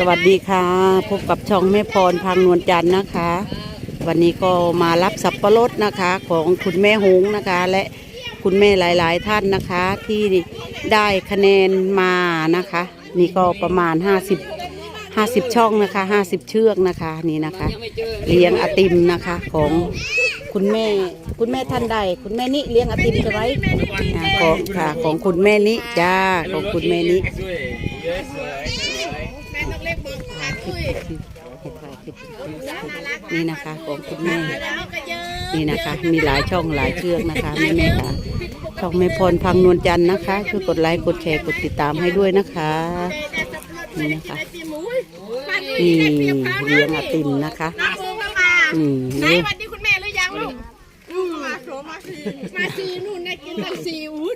สวัสดีค่ะ พบกับช่องแม่พรพังนวลจันทร์นะคะ วันนี้ก็มารับสับปะรดนะคะของคุณแม่หงนะคะ และคุณแม่หลาย ๆ ท่านนะคะ ที่ได้คะแนนมานะคะ นี่ก็ประมาณ 50 50 ช่องนะคะ 50 เชือกนะคะนี่นะคะ เลี้ยงอติมนะคะของคุณแม่คุณแม่ท่านใด คุณแม่นิเลี้ยงอติมใช่ไหมอ่าของค่ะของคุณแม่นิจ้าของคุณแม่นิ นี่นะคะของคุณแม่ นี่นะคะ มีหลายช่องหลายเชือกนะคะแม่แม่ค่ะช่องแม่พรพังนวลจันทร์นะคะช่วยกดไลค์กดแชร์กดติดตามให้ด้วยนะคะนี่นะคะนี่เลี้ยงไอติมนะคะอืมไหน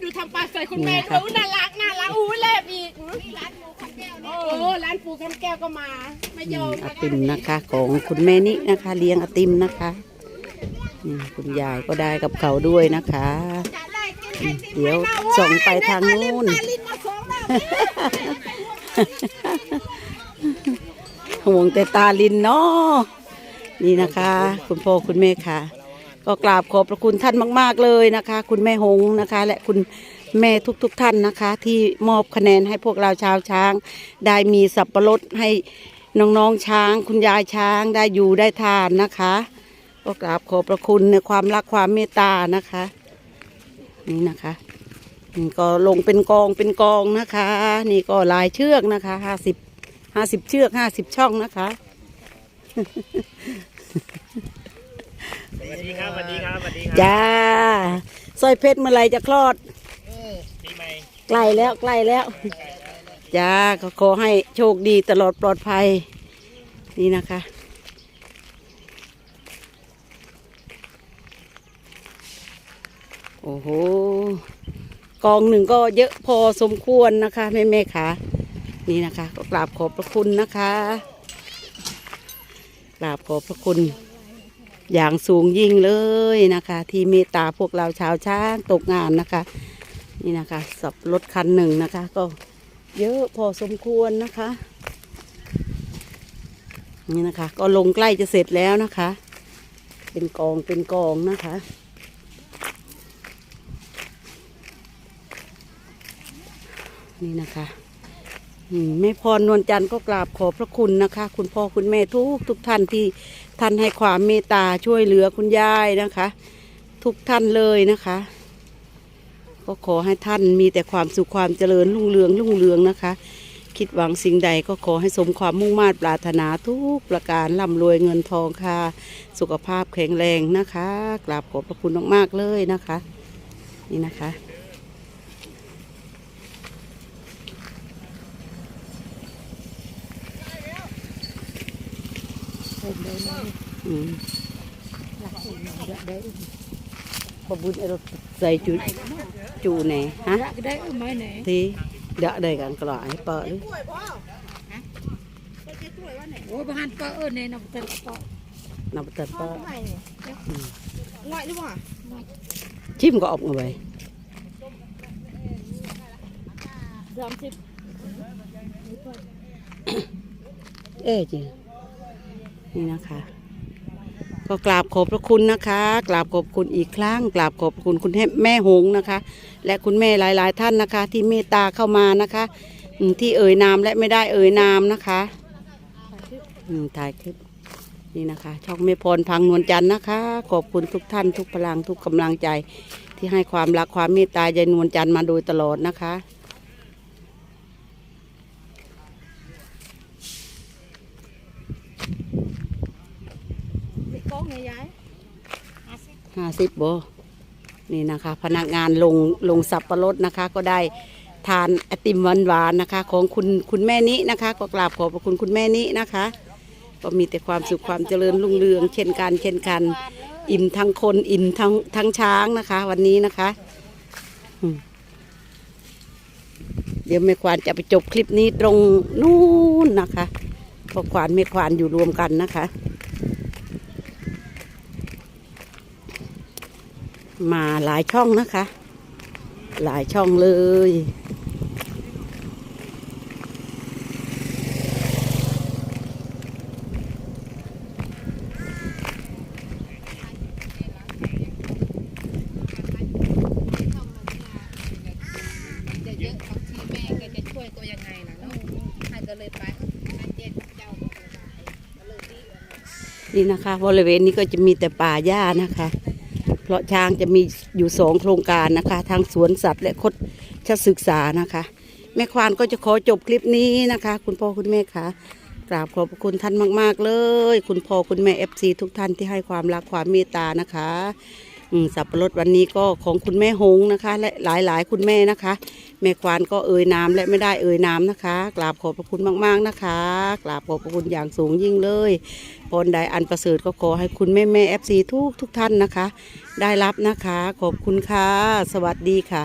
ดูทำปลาใส่คุณแม่ดูน่ารักน่ารักอู้แลบอีกร้านปูคำแก้วโอ้ร้านปูคำแก้วก็มาไม่ยอมไอติมนะคะของคุณแม่นินะคะ เลี้ยงไอติมนะคะนี่คุณยายก็ได้กับเขาด้วยนะคะ เดี๋ยวส่งไปทางนู้นลิ้นมาสองแล้วห่วงแต่ตาลินเนาะนี่นะคะ คุณพ่อคุณแม่ค่ะ ก็กราบขอบพระคุณท่านมาก ๆเลยนะคะ คุณแม่หงนะคะ และคุณแม่ทุกๆทท่านนะคะ ที่มอบคะแนนให้พวกเราชาวช้าง ได้มีสับปะรดให้น้องๆช้าง คุณยายช้างได้อยู่ได้ทานนะคะ ก็กราบขอบพระคุณในความรักความเมตตานะคะ นี่นะคะนี่ก็ลงเป็นกองเป็นกองนะคะ นี่ก็ลายเชือกนะคะห้าสิบห้าสิบเชือกห้าสิบช่องนะคะ วัสดีครับสวัสดีครับสวัสดีครับจ้าสร้อยเพชรเมื่อไหรจะคลอด ปีใหม่ใกล้แล้วใกล้แล้ว จ้าก็ขอให้โชคดีตลอดปลอดภัย นี่นะคะ โอ้โห กองหนึ่งก็เยอะพอสมควรนะคะแม่แม่ๆค่ะนี่นะคะ ก็กราบขอบพระคุณนะคะกราบขอบพระคุณ อย่างสูงยิ่งเลยนะคะ ที่เมตตาพวกเราชาวช้างตกงานนะคะ นี่นะคะสับรถคันหนึ่งนะคะ ก็เยอะพอสมควรนะคะ นี่นะคะ ก็ลงใกล้จะเสร็จแล้วนะคะ เป็นกองเป็นกองนะคะนี่นะคะ แม่พรนวลจันทร์ก็กราบขอบพระคุณนะคะ คุณพ่อคุณแม่ทุกทุกท่านที่ท่านให้ความเมตตาช่วยเหลือคุณยายนะคะ ทุกท่านเลยนะคะ ก็ขอให้ท่านมีแต่ความสุขความเจริญรุ่งเรืองรุ่งเรืองนะคะ คิดหวังสิ่งใดก็ขอให้สมความมุ่งมา่ปรารถนาทุกประการร่ำรวยเงินทองค่ะ สุขภาพแข็งแรงนะคะ กราบขอบพระคุณมากๆเลยนะคะ นี่นะคะ อืมขบุญไอ้รถใส่จุจูไหนฮะก็ได้ไหมไหนที่เดะได้กันกระไอ้เปิดโอ้ยบ้านก็เออในน้ำเต็มก็นับแต่เปิดง่ายหรือเปล่าชิมก็ออกมาไปสามสิบเอ๊ะจริง นี่นะคะ ก็กราบขอบพระคุณนะคะ กราบขอบคุณอีกครั้ง กราบขอบคุณคุณแม่หงนะคะ และคุณแม่หลาย ๆ ท่านนะคะ ที่เมตตาเข้ามานะคะที่เอ่ยนามและไม่ได้เอ่ยนามนะคะถ่ายคลิปนี่นะคะ ช่องเมพรพังนวลจันทร์นะคะ ขอบคุณทุกท่าน ทุกพลังทุกกำลังใจ ที่ให้ความรักความเมตตายายนวลจันทร์มาโดยตลอดนะคะ มีกล้อง ไงยายห้าสิบโบนี่นะคะ พนักงานลงลงสับประรดนะคะ ก็ได้ทานไอติมหวานๆนะคะ ของคุณคุณแม่นี้นะคะ ก็กราบขอบพระคุณคุณแม่นี้นะคะ ก็มีแต่ความสุขความเจริญรุ่งเรือง เช่นกันเช่นกัน อิ่มทั้งคนอิ่มทั้งทั้งช้างนะคะ วันนี้นะคะเดี๋ยวแม่ควานจะไปจบคลิปนี้ตรงนู้นนะคะเพราะควานแม่ควานอยู่รวมกันนะคะ มาหลายช่องนะคะ หลายช่องเลยนี่นะคะ บริเวณนี้ก็จะมีแต่ป่าหญ้านะคะ ราะช้างจะมีอยู่สองโครงการนะคะ ทางสวนสัตว์และคดชศึกษานะคะ แม่ควานก็จะขอจบคลิปนี้นะคะ คุณพ่อคุณแม่คะกราบขอบคุณท่านมาก ๆ เลย คุณพ่อคุณแม่เอฟซีทุกท่านที่ให้ความรักความเมตตานะคะ สับปะรดวันนี้ก็ของคุณแม่หงนะคะ และหลายๆ คุณแม่นะคะ แม่ควานก็เอ่ยนาและไม่ได้เอ่ยนานะคะกราบขอบพระคุณมากๆนะคะกราบขอบพระคุณอย่างสูงยิ่งเลยพรใดอันประเสริฐก็ขอให้คุณแม่แม่เอฟซีทุกทุกท่านนะคะ ได้รับนะคะ ขอบคุณค่ะ สวัสดีค่ะ